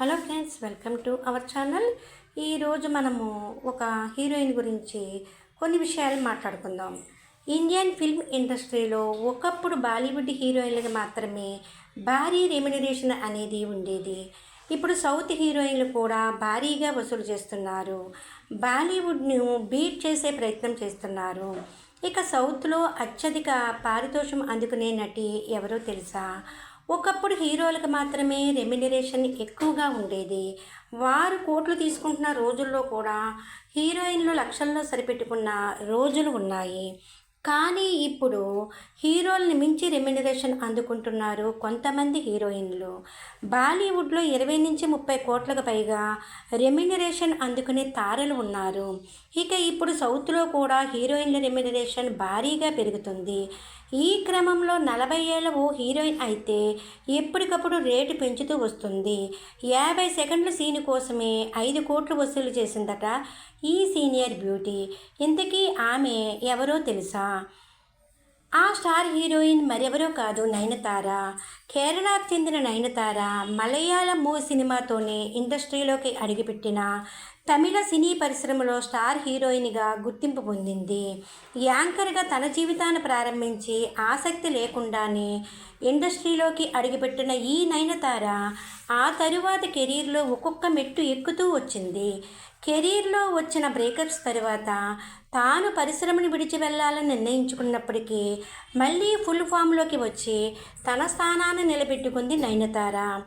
Hello friends welcome to our channel. ఈరోజు మనము ఒక హీరోయిన్ గురించి కొన్ని విషయాలు మాట్లాడుకుందాం. ఇండియన్ ఫిల్మ్ ఇండస్ట్రీలో ఒకప్పుడు బాలీవుడ్ హీరోయిన్లకు మాత్రమే భారీ రెమ్యునరేషన్ అనేది ఉండేది. ఇప్పుడు సౌత్ హీరోయిన్లు కూడా భారీగా వసూలు చేస్తున్నారు. బాలీవుడ్ను బీట్ చేసే ప్రయత్నం చేస్తున్నారు. ఇక సౌత్లో అత్యధిక పారితోషం అందుకునే నటి ఎవరో తెలుసా? ఒకప్పుడు హీరోలకు మాత్రమే రెమ్యునరేషన్ ఎక్కువగా ఉండేది. వారు కోట్లు తీసుకుంటున్న రోజుల్లో కూడా హీరోయిన్లు లక్షల్లో సరిపెట్టుకున్న రోజులు ఉన్నాయి. కానీ ఇప్పుడు హీరోల్ని మించి రెమ్యునరేషన్ అందుకుంటున్నారు కొంతమంది హీరోయిన్లు. బాలీవుడ్లో ఇరవై నుంచి ముప్పై కోట్లకు పైగా రెమ్యునరేషన్ అందుకునే తారలు ఉన్నారు. ఇక ఇప్పుడు సౌత్లో కూడా హీరోయిన్ల రెమ్యునరేషన్ భారీగా పెరుగుతుంది. ఈ క్రమంలో నలభై ఏళ్ళ ఓ హీరోయిన్ అయితే ఎప్పటికప్పుడు రేటు పెంచుతూ వస్తుంది. యాభై సెకండ్ల సీన్ కోసమే ఐదు కోట్లు వసూలు చేసిందట ఈ సీనియర్ బ్యూటీ. ఇంతకీ ఆమె ఎవరో తెలుసా? ఆ స్టార్ హీరోయిన్ మరెవరో కాదు నయనతార. కేరళకు చెందిన నయనతార మలయాళం మూవీ సినిమాతోనే ఇండస్ట్రీలోకి అడుగుపెట్టిన తమిళ సినీ పరిశ్రమలో స్టార్ హీరోయిన్గా గుర్తింపు పొందింది. యాంకర్గా తన జీవితాన్ని ప్రారంభించి ఆసక్తి లేకుండానే ఇండస్ట్రీలోకి అడుగుపెట్టిన ఈ నయనతార ఆ తరువాత కెరీర్లో ఒక్కొక్క మెట్టు ఎక్కుతూ వచ్చింది. కెరీర్లో వచ్చిన బ్రేకప్స్ తర్వాత తాను పరిశ్రమను విడిచి వెళ్ళాలని నిర్ణయించుకున్నప్పటికీ మళ్ళీ ఫుల్ ఫామ్లోకి వచ్చి తన స్థానాన్ని నిలబెట్టుకుంది నయనతార.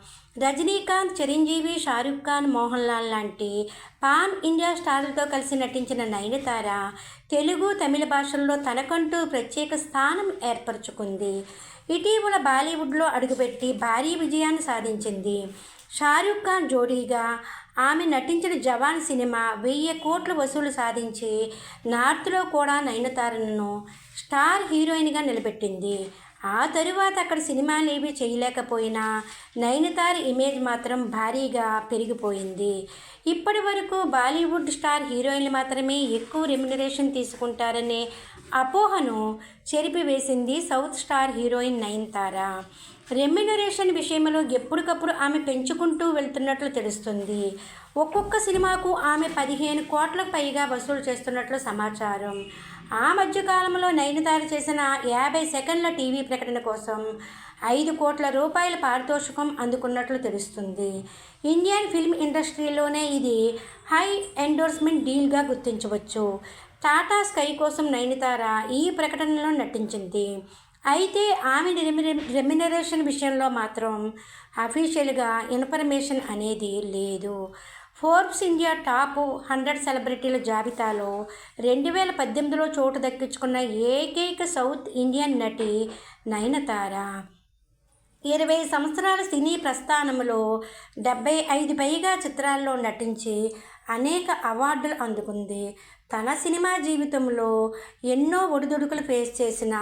రజనీకాంత్ చిరంజీవి షారుఖ్ ఖాన్ మోహన్ లాల్ లాంటి పాన్ ఇండియా స్టార్లతో కలిసి నటించిన నయనతార తెలుగు తమిళ భాషల్లో తనకంటూ ప్రత్యేక స్థానం ఏర్పరచుకుంది. ఇటీవల బాలీవుడ్లో అడుగుపెట్టి భారీ విజయాన్ని సాధించింది. షారుఖ్ ఖాన్ జోడీగా ఆమె నటించిన జవాన్ సినిమా వెయ్యి కోట్లు వసూలు సాధించి నార్త్లో కూడా నయనతారను స్టార్ హీరోయిన్గా నిలబెట్టింది. ఆ తరువాత అక్కడ సినిమాలేవి చేయలేకపోయినా నయనతార ఇమేజ్ మాత్రం భారీగా పెరిగిపోయింది. ఇప్పటి వరకు బాలీవుడ్ స్టార్ హీరోయిన్లు మాత్రమే ఎక్కువ రెమ్యునరేషన్ తీసుకుంటారనే అపోహను చెరిపివేసింది south star heroine Nayanthara. Remuneration విషయంలో ఎప్పటికప్పుడు ఆమె పెంచుకుంటూ వెళ్తున్నట్లు తెలుస్తుంది. ఒక్కొక్క సినిమాకు ఆమె పదిహేను కోట్లకు పైగా వసూలు చేస్తున్నట్లు సమాచారం. ఆ మధ్యకాలంలో నయనతార చేసిన యాభై సెకండ్ల టీవీ ప్రకటన కోసం ఐదు కోట్ల రూపాయల పారితోషికం అందుకున్నట్లు తెలుస్తుంది. ఇండియన్ ఫిల్మ్ ఇండస్ట్రీలోనే ఇది హై ఎండోర్స్మెంట్ డీల్గా గుర్తించవచ్చు. టాటా స్కై కోసం నయనతార ఈ ప్రకటనలో నటించింది. అయితే ఆమె రెమ్యునరేషన్ విషయంలో మాత్రం అఫీషియల్గా ఇన్ఫర్మేషన్ అనేది లేదు. ఫోర్బ్స్ ఇండియా టాప్ హండ్రెడ్ సెలబ్రిటీల జాబితాలో రెండు వేల పద్దెనిమిదిలో చోటు దక్కించుకున్న ఏకైక సౌత్ ఇండియన్ నటి నయనతార ఇరవై సంవత్సరాల సినీ ప్రస్థానంలో డెబ్బై ఐదు పైగా చిత్రాల్లో నటించి అనేక అవార్డులు అందుకుంది. తన సినిమా జీవితంలో ఎన్నో ఒడిదుడుకులు ఫేస్ చేసిన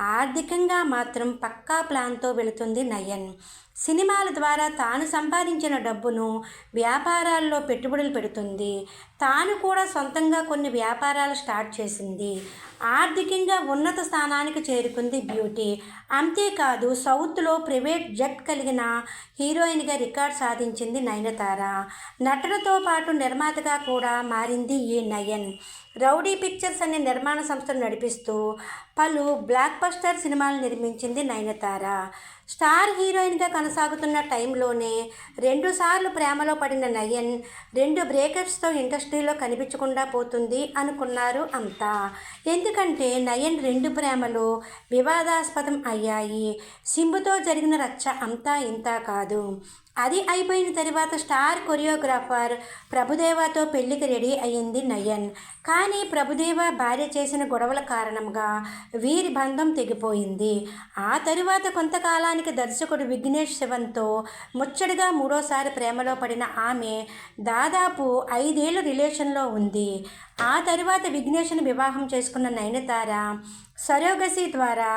ఆర్థికంగా మాత్రం పక్కా ప్లాన్తో వెళుతుంది నయన్. సినిమాల ద్వారా తాను సంపాదించిన డబ్బును వ్యాపారాల్లో పెట్టుబడులు పెడుతుంది. తాను కూడా సొంతంగా కొన్ని వ్యాపారాలు స్టార్ట్ చేసింది. ఆర్థికంగా ఉన్నత స్థానానికి చేరుకుంది బ్యూటీ. అంతేకాదు సౌత్లో ప్రైవేట్ జెట్ కలిగిన హీరోయిన్గా రికార్డ్ సాధించింది నయనతార. నటనతో పాటు నిర్మాతగా కూడా మారింది ఈ నయన్. రౌడీ పిక్చర్స్ అనే నిర్మాణ సంస్థను నడిపిస్తూ పలు బ్లాక్ బస్టర్ సినిమాలు నిర్మించింది నయనతార. స్టార్ హీరోయిన్గా కొనసాగుతున్న టైంలోనే రెండుసార్లు ప్రేమలో పడిన నయన్ రెండు బ్రేకప్స్తో ఇండస్ట్రీలో కనిపించకుండా పోతుంది అనుకున్నారు అంతా. ఎందుకంటే నయన్ రెండు ప్రేమలు వివాదాస్పదం అయ్యాయి. సింబుతో జరిగిన రచ్చ అంతా ఇంత కాదు. అది అయిపోయిన తర్వాత స్టార్ కొరియోగ్రాఫర్ ప్రభుదేవాతో పెళ్ళికి రెడీ అయ్యింది నయన్. కానీ ప్రభుదేవ భార్య చేసిన గొడవల కారణంగా వీరి బంధం తెగిపోయింది. ఆ తరువాత కొంతకాలానికి దర్శకుడు విఘ్నేష్ శివన్తో ముచ్చడిగా మూడోసారి ప్రేమలో పడిన ఆమె దాదాపు ఐదేళ్ళు రిలేషన్లో ఉంది. ఆ తరువాత విఘ్నేష్ను వివాహం చేసుకున్న నయనతార సరోగసి ద్వారా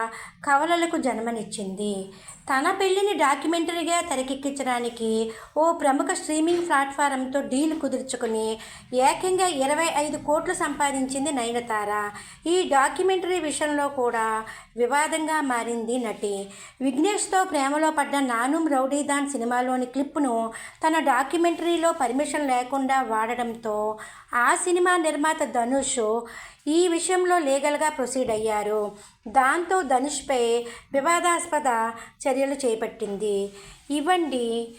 కవలలకు జన్మనిచ్చింది. తన పెళ్ళిని డాక్యుమెంటరీగా తెరకెక్కించడానికి ఓ ప్రముఖ స్ట్రీమింగ్ ప్లాట్ఫారంతో డీల్ కుదుర్చుకుని ఏకంగా ఇరవై ఐదు కోట్లు సంపాదించింది నయనతార. ఈ డాక్యుమెంటరీ విషయంలో కూడా వివాదంగా మారింది నటి. విఘ్నేష్తో ప్రేమలో పడ్డ నానుం రౌడీదాన్ సినిమాలోని క్లిప్ను తన డాక్యుమెంటరీలో పర్మిషన్ లేకుండా వాడడంతో ఆ సినిమా నిర్మాత ధనుష్ ఈ విషయంలో లీగల్గా ప్రొసీడ్ అయ్యారు. దాంతో ధనుష్పై వివాదాస్పద చర్యలు చేపట్టింది. ఇవ్వండి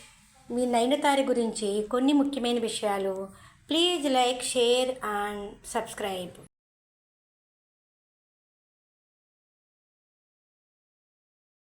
మీ నయనతారి గురించి కొన్ని ముఖ్యమైన విషయాలు. Please like share and subscribe